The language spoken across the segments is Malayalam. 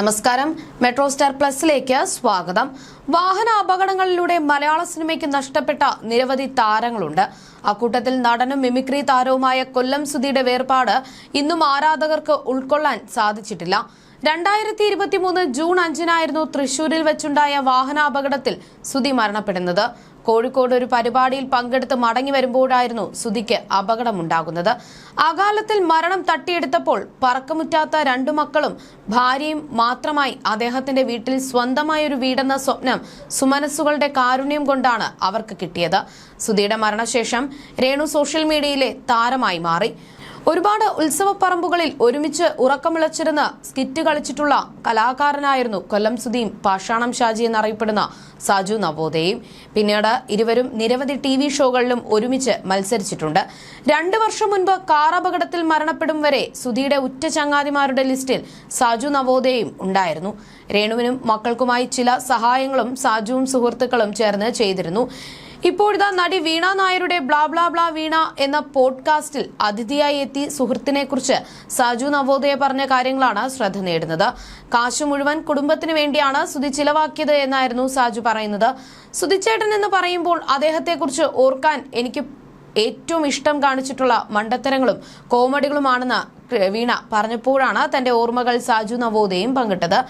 നമസ്കാരം. മെട്രോ സ്റ്റാർ പ്ലസിലേക്ക് സ്വാഗതം. വാഹന അപകടങ്ങളിലൂടെ മലയാള സിനിമയ്ക്ക് നഷ്ടപ്പെട്ട നിരവധി താരങ്ങളുണ്ട്. അക്കൂട്ടത്തിൽ നടനും മിമിക്രി താരവുമായ കൊല്ലം സുധിയുടെ വേർപാട് ഇന്നും ആരാധകർക്ക് ഉൾക്കൊള്ളാൻ സാധിച്ചിട്ടില്ല. രണ്ടായിരത്തി ഇരുപത്തിമൂന്ന് ജൂൺ അഞ്ചിനായിരുന്നു തൃശൂരിൽ വെച്ചുണ്ടായ വാഹനാപകടത്തിൽ സുധി മരണപ്പെടുന്നത്. കോഴിക്കോട് ഒരു പരിപാടിയിൽ പങ്കെടുത്ത് മടങ്ങി വരുമ്പോഴായിരുന്നു സുധിക്ക് അപകടമുണ്ടാകുന്നത്. അകാലത്തിൽ മരണം തട്ടിയെടുത്തപ്പോൾ പറക്കമുറ്റാത്ത രണ്ടു മക്കളും ഭാര്യയും മാത്രമായി അദ്ദേഹത്തിന്റെ വീട്ടിൽ സ്വന്തമായ ഒരു വീടെന്ന സ്വപ്നം സുമനസ്സുകളുടെ കാരുണ്യം കൊണ്ടാണ് അവർക്ക് കിട്ടിയത്. സുധിയുടെ മരണശേഷം രേണു സോഷ്യൽ മീഡിയയിലെ താരമായി മാറി. ഒരുപാട് ഉത്സവപ്പറമ്പുകളിൽ ഒരുമിച്ച് ഉറക്കമിളച്ചിരുന്ന് സ്കിറ്റ് കളിച്ചിട്ടുള്ള കലാകാരനായിരുന്നു കൊല്ലം സുധീം പാഷാണം ഷാജി എന്നറിയപ്പെടുന്ന സാജു നവോദയും. പിന്നീട് ഇരുവരും നിരവധി ടി വി ഷോകളിലും ഒരുമിച്ച് മത്സരിച്ചിട്ടുണ്ട്. രണ്ടു വർഷം മുൻപ് കാർ അപകടത്തിൽ മരണപ്പെടും വരെ സുധിയുടെ ഉറ്റ ചങ്ങാതിമാരുടെ ലിസ്റ്റിൽ സാജു നവോദയും ഉണ്ടായിരുന്നു. രേണുവിനും മക്കൾക്കുമായി ചില സഹായങ്ങളും സാജുവും സുഹൃത്തുക്കളും ചേർന്ന് ചെയ്തിരുന്നു. ഇപ്പോഴിതാ നടി വീണ നായരുടെ ബ്ലാ ബ്ലാ ബ്ലാ വീണ എന്ന പോഡ്കാസ്റ്റിൽ അതിഥിയായി എത്തി സുഹൃത്തിനെ കുറിച്ച് സാജു നവോദയ പറഞ്ഞ കാര്യങ്ങളാണ് ശ്രദ്ധ നേടുന്നത്. കാശ് മുഴുവൻ കുടുംബത്തിന് വേണ്ടിയാണ് സുതി ചിലവാക്കിയത് എന്നായിരുന്നു സാജു പറയുന്നത്. സുതിച്ചേട്ടൻ എന്ന് പറയുമ്പോൾ അദ്ദേഹത്തെക്കുറിച്ച് ഓർക്കാൻ എനിക്ക് ഏറ്റവും ഇഷ്ടം കാണിച്ചിട്ടുള്ള മണ്ടത്തരങ്ങളും കോമഡികളുമാണെന്ന് വീണ പറഞ്ഞപ്പോഴാണ് തന്റെ ഓർമ്മകൾ സാജു നവോദയും പങ്കിട്ടത്.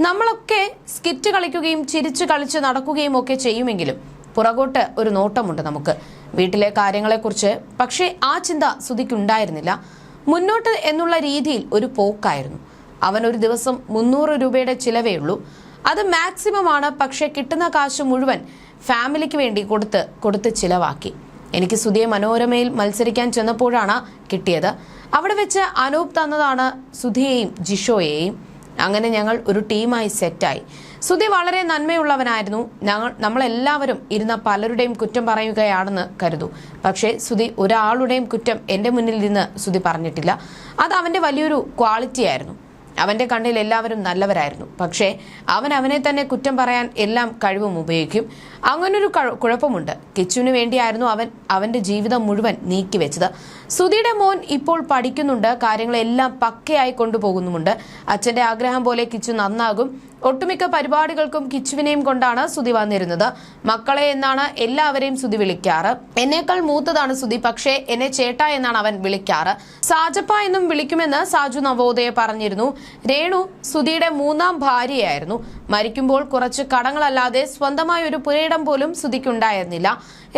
നമ്മളൊക്കെ സ്കിറ്റ് കളിക്കുകയും ചിരിച്ചു കളിച്ച് നടക്കുകയും ഒക്കെ ചെയ്യുമെങ്കിലും പുറകോട്ട് ഒരു നോട്ടമുണ്ട് നമുക്ക്. വീട്ടിലെ കാര്യങ്ങളെക്കുറിച്ച് പക്ഷേ ആ ചിന്ത സുധിക്കുണ്ടായിരുന്നില്ല മുന്നോട്ട് എന്നുള്ള രീതിയിൽ ഒരു പോക്കായിരുന്നു. അവൻ ഒരു ദിവസം മുന്നൂറ് രൂപയുടെ ചിലവേ ഉള്ളൂ. അത് മാക്സിമം ആണ്. പക്ഷേ കിട്ടുന്ന കാശ് മുഴുവൻ ഫാമിലിക്ക് വേണ്ടി കൊടുത്ത് കൊടുത്ത് ചിലവാക്കി. എനിക്ക് സുധിയെ മനോരമയിൽ മത്സരിക്കാൻ ചെന്നപ്പോഴാണ് കിട്ടിയത്. അവിടെ വെച്ച് അനൂപ് തന്നതാണ് സുധിയെയും ജിഷോയെയും അങ്ങനെ ഞങ്ങൾ ഒരു ടീമായി സെറ്റായി. സുധി വളരെ നന്മയുള്ളവനായിരുന്നു. ഞങ്ങൾ നമ്മളെല്ലാവരും ഇരുന്ന പലരുടെയും കുറ്റം പറയുകയാണെന്ന് കരുതു. പക്ഷേ സുധി ഒരാളുടെയും കുറ്റം എന്റെ മുന്നിൽ നിന്ന് സുധി പറഞ്ഞിട്ടില്ല. അത് അവന്റെ വലിയൊരു ക്വാളിറ്റി ആയിരുന്നു. അവന്റെ കണ്ണിൽ എല്ലാവരും നല്ലവരായിരുന്നു. പക്ഷേ അവൻ അവനെ തന്നെ കുറ്റം പറയാൻ എല്ലാം കഴിവും ഉപയോഗിക്കും. അങ്ങനൊരു കഴ- കുഴപ്പമുണ്ട്. കിച്ചുവിന് വേണ്ടിയായിരുന്നു അവൻ അവന്റെ ജീവിതം മുഴുവൻ നീക്കിവെച്ചത്. സുധിയുടെ മോൻ ഇപ്പോൾ പഠിക്കുന്നുണ്ട്. കാര്യങ്ങളെല്ലാം പക്കയായി കൊണ്ടുപോകുന്നുമുണ്ട്. അച്ഛന്റെ ആഗ്രഹം പോലെ കിച്ചു നന്നാകും. ഒട്ടുമിക്ക പരിപാടികൾക്കും കിച്ചുവിനെയും കൊണ്ടാണ് സുധി വന്നിരുന്നത്. മക്കളെ എന്നാണ് എല്ലാവരെയും സുധി വിളിക്കാറ്. എന്നേക്കാൾ മൂത്തതാണ് സുധി പക്ഷേ എന്നെ ചേട്ട എന്നാണ് അവൻ വിളിക്കാറ്. സാജപ്പ എന്നും വിളിക്കുമെന്ന് സാജു നവോദയ പറഞ്ഞിരുന്നു. രേണു സുധിയുടെ മൂന്നാം ഭാര്യയായിരുന്നു. മരിക്കുമ്പോൾ കുറച്ച് കടങ്ങളല്ലാതെ സ്വന്തമായ ഒരു പുരയിടം പോലും സുധിക്കുണ്ടായിരുന്നില്ല.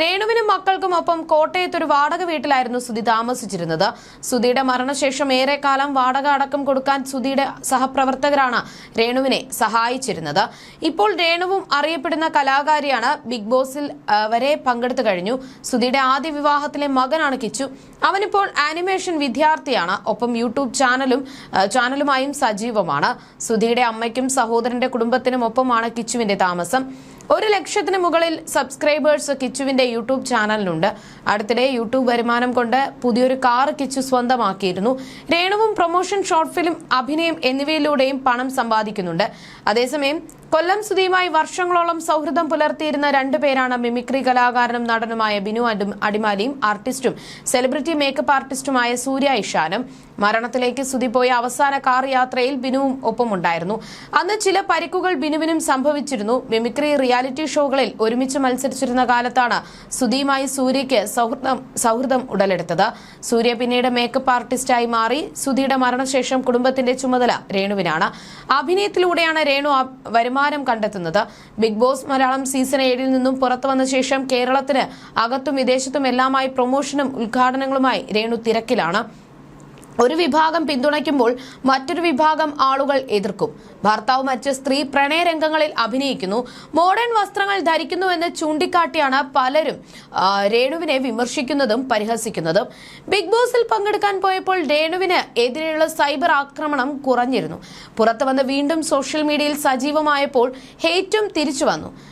രേണുവിനും മക്കൾക്കും ഒപ്പം കോട്ടയത്ത് ഒരു വാടക വീട്ടിലായിരുന്നു സുധി താമസിച്ചിരുന്നത്. സുധിയുടെ മരണശേഷം ഏറെക്കാലം വാടക അടക്കം കൊടുക്കാൻ സുധിയുടെ സഹപ്രവർത്തകരാണ് രേണുവിനെ സഹായിച്ചിരുന്നത്. ഇപ്പോൾ രേണുവും അറിയപ്പെടുന്ന കലാകാരിയാണ് ബിഗ് ബോസിൽ വരെ പങ്കെടുത്തു കഴിഞ്ഞു. സുധിയുടെ ആദ്യ വിവാഹത്തിലെ മകനാണ് കിച്ചു. അവനിപ്പോൾ ആനിമേഷൻ വിദ്യാർത്ഥിയാണ്. ഒപ്പം യൂട്യൂബ് ചാനലും ചാനലുമായും സജീവമാണ്. സുധിയുടെ അമ്മയ്ക്കും സഹോദരന്റെ കുടുംബത്തിനും ഒപ്പമാണ് കിച്ചുവിന്റെ താമസം. ഒരു ലക്ഷത്തിന് മുകളിൽ സബ്സ്ക്രൈബേഴ്സ് കിച്ചുവിന്റെ യൂട്യൂബ് ചാനലിനുണ്ട്. അടുത്തിടെ യൂട്യൂബ് വരുമാനം കൊണ്ട് പുതിയൊരു കാർ കിച്ചു സ്വന്തമാക്കിയിരുന്നു. രേണുവും പ്രൊമോഷൻ ഷോർട്ട് ഫിലിം അഭിനയം എന്നിവയിലൂടെയും പണം സമ്പാദിക്കുന്നുണ്ട്. അതേസമയം കൊല്ലം സുധിയുമായി വർഷങ്ങളോളം സൗഹൃദം പുലർത്തിയിരുന്ന രണ്ടുപേരാണ് മിമിക്രി കലാകാരനും നടനുമായ ബിനു അടിമാലിയും ആർട്ടിസ്റ്റും സെലിബ്രിറ്റി മേക്കപ്പ് ആർട്ടിസ്റ്റുമായ സൂര്യ ഇഷാനും. മരണത്തിലേക്ക് സുധി പോയ അവസാന കാർ യാത്രയിൽ ബിനുവും ഒപ്പമുണ്ടായിരുന്നു. അന്ന് ചില പരിക്കുകൾ ബിനുവിനും സംഭവിച്ചിരുന്നു. മിമിക്രി റിയാലിറ്റി ഷോകളിൽ ഒരുമിച്ച് മത്സരിച്ചിരുന്ന കാലത്താണ് സുധിയുമായി സൂര്യയ്ക്ക് സൗഹൃദം ഉടലെടുത്തത്. സൂര്യ പിന്നീട് മേക്കപ്പ് ആർട്ടിസ്റ്റായി മാറി. സുധിയുടെ മരണശേഷം കുടുംബത്തിന്റെ ചുമതല രേണുവിനാണ്. അഭിനയത്തിലൂടെയാണ് രേണു ആ വരുമാനം കണ്ടെത്തുന്നത്. ബിഗ് ബോസ് മലയാളം സീസൺ ഏഴിൽ നിന്നും പുറത്തു വന്ന ശേഷം കേരളത്തിന് അകത്തും വിദേശത്തും എല്ലാമായി പ്രൊമോഷനും ഉദ്ഘാടനങ്ങളുമായി രേണു തിരക്കിലാണ്. ഒരു വിഭാഗം പിന്തുണയ്ക്കുമ്പോൾ മറ്റൊരു വിഭാഗം ആളുകൾ എതിർക്കും. ഭർത്താവ് മറ്റ് സ്ത്രീ പ്രണയരംഗങ്ങളിൽ അഭിനയിക്കുന്നു. മോഡേൺ വസ്ത്രങ്ങൾ ധരിക്കുന്നുവെന്ന് ചൂണ്ടിക്കാട്ടിയാണ് പലരും രേണുവിനെ വിമർശിക്കുന്നതും പരിഹസിക്കുന്നതും. ബിഗ് ബോസിൽ പങ്കെടുക്കാൻ പോയപ്പോൾ രേണുവിന് എതിരെയുള്ള സൈബർ ആക്രമണം കുറഞ്ഞിരുന്നു. പുറത്തു വന്ന് വീണ്ടും സോഷ്യൽ മീഡിയയിൽ സജീവമായപ്പോൾ ഹേറ്റും തിരിച്ചു വന്നു.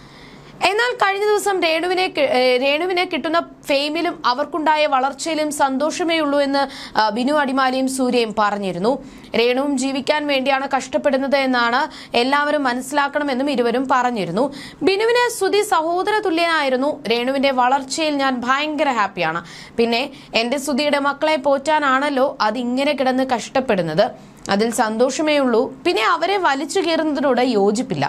എന്നാൽ കഴിഞ്ഞ ദിവസം രേണുവിനെ രേണുവിനെ കിട്ടുന്ന ഫെയിമിലും അവർക്കുണ്ടായ വളർച്ചയിലും സന്തോഷമേ ഉള്ളൂ എന്ന് ബിനു അടിമാലിയും സൂര്യയും പറഞ്ഞിരുന്നു. രേണുവും ജീവിക്കാൻ വേണ്ടിയാണ് കഷ്ടപ്പെടുന്നത് എന്നാണ് എല്ലാവരും മനസ്സിലാക്കണമെന്നും ഇരുവരും പറഞ്ഞിരുന്നു. ബിനുവിന് സുതി സഹോദര തുല്യനായിരുന്നു. രേണുവിന്റെ വളർച്ചയിൽ ഞാൻ ഭയങ്കര ഹാപ്പിയാണ്. പിന്നെ എന്റെ സുതിയുടെ മക്കളെ പോറ്റാനാണല്ലോ അത് ഇങ്ങനെ കിടന്ന് കഷ്ടപ്പെടുന്നത്. അതിൽ സന്തോഷമേ ഉള്ളൂ. പിന്നെ അവരെ വലിച്ചു കീറുന്നതിനോട് യോജിപ്പില്ല.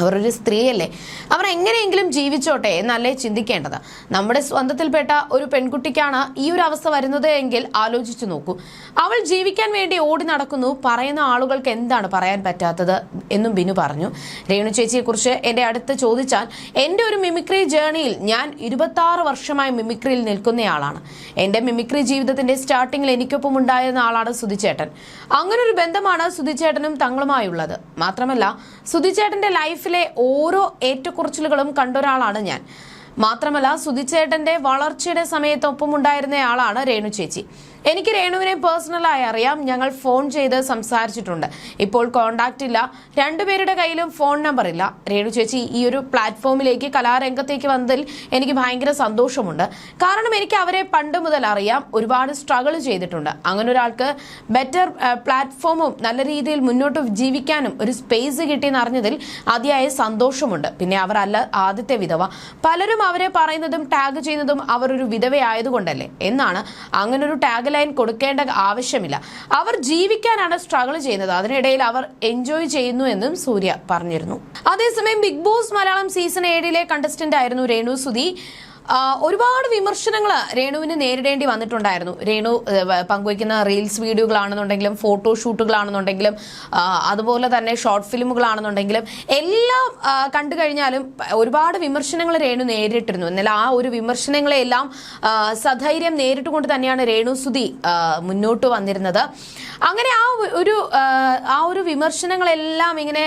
അവരൊരു സ്ത്രീയല്ലേ? അവർ എങ്ങനെയെങ്കിലും ജീവിച്ചോട്ടെ എന്നല്ലേ ചിന്തിക്കേണ്ടത്. നമ്മുടെ സ്വന്തത്തിൽപ്പെട്ട ഒരു പെൺകുട്ടിക്കാണ് ഈ ഒരു അവസ്ഥ വരുന്നത് എങ്കിൽ ആലോചിച്ചു നോക്കൂ. അവൾ ജീവിക്കാൻ വേണ്ടി ഓടി നടക്കുന്നു. പറയുന്ന ആളുകൾക്ക് എന്താണ് പറയാൻ പറ്റാത്തത് എന്നും ബിനു പറഞ്ഞു. രേണു ചേച്ചിയെക്കുറിച്ച് എന്റെ അടുത്ത് ചോദിച്ചാൽ എന്റെ ഒരു മിമിക്രി ജേണിയിൽ ഞാൻ ഇരുപത്തി ആറ് വർഷമായി മിമിക്രിയിൽ നിൽക്കുന്നയാളാണ്. എന്റെ മിമിക്രി ജീവിതത്തിന്റെ സ്റ്റാർട്ടിങ്ങിൽ എനിക്കൊപ്പം ഉണ്ടായിരുന്ന ആളാണ് സുധിച്ചേട്ടൻ. അങ്ങനൊരു ബന്ധമാണ് സുധിച്ചേട്ടനും തങ്ങളുമായുള്ളത്. മാത്രമല്ല സുധിച്ചേട്ടന്റെ ലൈഫിലെ ഓരോ ഏറ്റക്കുറച്ചിലുകളും കണ്ടൊരാളാണ് ഞാൻ. മാത്രമല്ല സുധിച്ചേട്ടന്റെ വളർച്ചയുടെ സമയത്ത് ഉണ്ടായിരുന്നയാളാണ് രേണു ചേച്ചി. എനിക്ക് രേണുവിനെ പേഴ്സണലായി അറിയാം. ഞങ്ങൾ ഫോൺ ചെയ്ത് സംസാരിച്ചിട്ടുണ്ട്. ഇപ്പോൾ കോണ്ടാക്റ്റ് ഇല്ല. രണ്ടുപേരുടെ കയ്യിലും ഫോൺ നമ്പർ ഇല്ല. രേണു ചേച്ചി ഈ ഒരു പ്ലാറ്റ്ഫോമിലേക്ക് കലാരംഗത്തേക്ക് വന്നതിൽ എനിക്ക് ഭയങ്കര സന്തോഷമുണ്ട്. കാരണം എനിക്ക് അവരെ പണ്ട് മുതൽ അറിയാം. ഒരുപാട് സ്ട്രഗിൾ ചെയ്തിട്ടുണ്ട്. അങ്ങനെ ഒരാൾക്ക് ബെറ്റർ പ്ലാറ്റ്ഫോമും നല്ല രീതിയിൽ മുന്നോട്ട് ജീവിക്കാനും ഒരു സ്പേസ് കിട്ടിയെന്ന് അറിഞ്ഞതിൽ അതിയായ സന്തോഷമുണ്ട്. പിന്നെ അവരല്ല ആദ്യത്തെ വിധവ. പലരും അവരെ പറയുന്നതും ടാഗ് ചെയ്യുന്നതും അവർ ഒരു വിധവയായതുകൊണ്ടല്ലേ? എന്നാണ് അങ്ങനൊരു ഒരു ടാഗ് ലൈൻ കൊടുക്കേണ്ട ആവശ്യമില്ല. അവർ ജീവിക്കാനാണ് സ്ട്രഗിൾ ചെയ്യുന്നത്. അതിനിടയിൽ അവർ എൻജോയ് ചെയ്യുന്നു എന്നും സൂര്യ പറഞ്ഞിരുന്നു. അതേസമയം ബിഗ് ബോസ് മലയാളം സീസൺ ഏഴിലെ കണ്ടസ്റ്റന്റ് ആയിരുന്നു രേണു സുധി. ഒരുപാട് വിമർശനങ്ങൾ രേണുവിന് നേരിടേണ്ടി വന്നിട്ടുണ്ടായിരുന്നു. രേണു പങ്കുവയ്ക്കുന്ന റീൽസ് വീഡിയോകളാണെന്നുണ്ടെങ്കിലും ഫോട്ടോഷൂട്ടുകളാണെന്നുണ്ടെങ്കിലും ഷൂട്ടുകളാണെന്നുണ്ടെങ്കിലും അതുപോലെ തന്നെ ഷോർട്ട് ഫിലിമുകളാണെന്നുണ്ടെങ്കിലും എല്ലാം കണ്ടു കഴിഞ്ഞാലും ഒരുപാട് വിമർശനങ്ങൾ രേണു നേരിട്ടിരുന്നു. എന്നാൽ ആ ഒരു വിമർശനങ്ങളെല്ലാം സധൈര്യം നേരിട്ടുകൊണ്ട് തന്നെയാണ് രേണു സുധി മുന്നോട്ട് വന്നിരുന്നത്. അങ്ങനെ ആ ഒരു ആ, ഒരു വിമർശനങ്ങളെല്ലാം ഇങ്ങനെ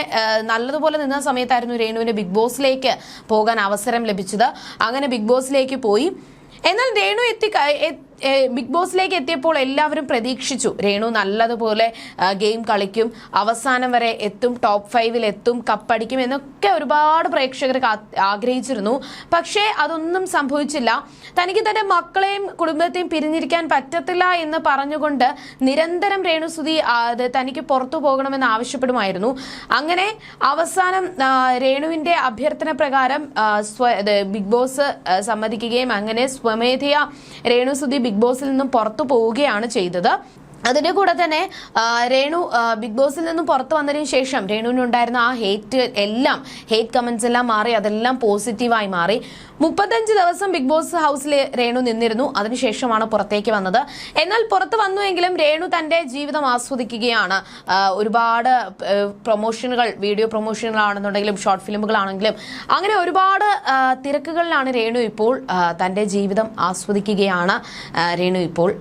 നല്ലതുപോലെ നിന്ന സമയത്തായിരുന്നു രേണുവിന് ബിഗ് ബോസിലേക്ക് പോകാൻ അവസരം ലഭിച്ചത്. അങ്ങനെ ബിഗ് ബോസിലേക്ക് പോയി. എന്നാൽ രേണു എത്തി ബിഗ് ബോസിലേക്ക് എത്തിയപ്പോൾ എല്ലാവരും പ്രതീക്ഷിച്ചു. രേണു നല്ലതുപോലെ ഗെയിം കളിക്കും. അവസാനം വരെ എത്തും ടോപ്പ് ഫൈവിൽ എത്തും കപ്പടിക്കും എന്നൊക്കെ ഒരുപാട് പ്രേക്ഷകർ ആഗ്രഹിച്ചിരുന്നു. പക്ഷേ അതൊന്നും സംഭവിച്ചില്ല. തനിക്ക് തന്റെ മക്കളെയും കുടുംബത്തെയും പിരിഞ്ഞിരിക്കാൻ പറ്റത്തില്ല എന്ന് പറഞ്ഞുകൊണ്ട് നിരന്തരം രേണുസുതി അത് തനിക്ക് പുറത്തു പോകണമെന്ന് ആവശ്യപ്പെടുമായിരുന്നു. അങ്ങനെ അവസാനം രേണുവിന്റെ അഭ്യർത്ഥന പ്രകാരം ബിഗ് ബോസ് സമ്മതിക്കുകയും അങ്ങനെ സ്വമേധയ രേണുസുതി ബിഗ് ബോസിൽ നിന്നും പുറത്തു പോവുകയാണ് ചെയ്തത്. അതിന്റെ കൂടെ തന്നെ രേണു ബിഗ് ബോസിൽ നിന്നും പുറത്തു വന്നതിന് ശേഷം രേണുവിനുണ്ടായിരുന്ന ആ ഹേറ്റ് എല്ലാം ഹേറ്റ് കമന്റ്സ് എല്ലാം മാറി അതെല്ലാം പോസിറ്റീവായി മാറി. മുപ്പത്തഞ്ച് ദിവസം ബിഗ് ബോസ് ഹൗസിൽ രേണു നിന്നിരുന്നു. അതിനുശേഷമാണ് പുറത്തേക്ക് വന്നത്. എന്നാൽ പുറത്ത് വന്നുവെങ്കിലും രേണു തന്റെ ജീവിതം ആസ്വദിക്കുകയാണ്. ഒരുപാട് പ്രൊമോഷനുകൾ വീഡിയോ പ്രൊമോഷനുകളാണെന്നുണ്ടെങ്കിലും ഷോർട്ട് ഫിലിമുകളാണെങ്കിലും അങ്ങനെ ഒരുപാട് തിരക്കുകളിലാണ് രേണു ഇപ്പോൾ തന്റെ ജീവിതം ആസ്വദിക്കുകയാണ് രേണു ഇപ്പോൾ.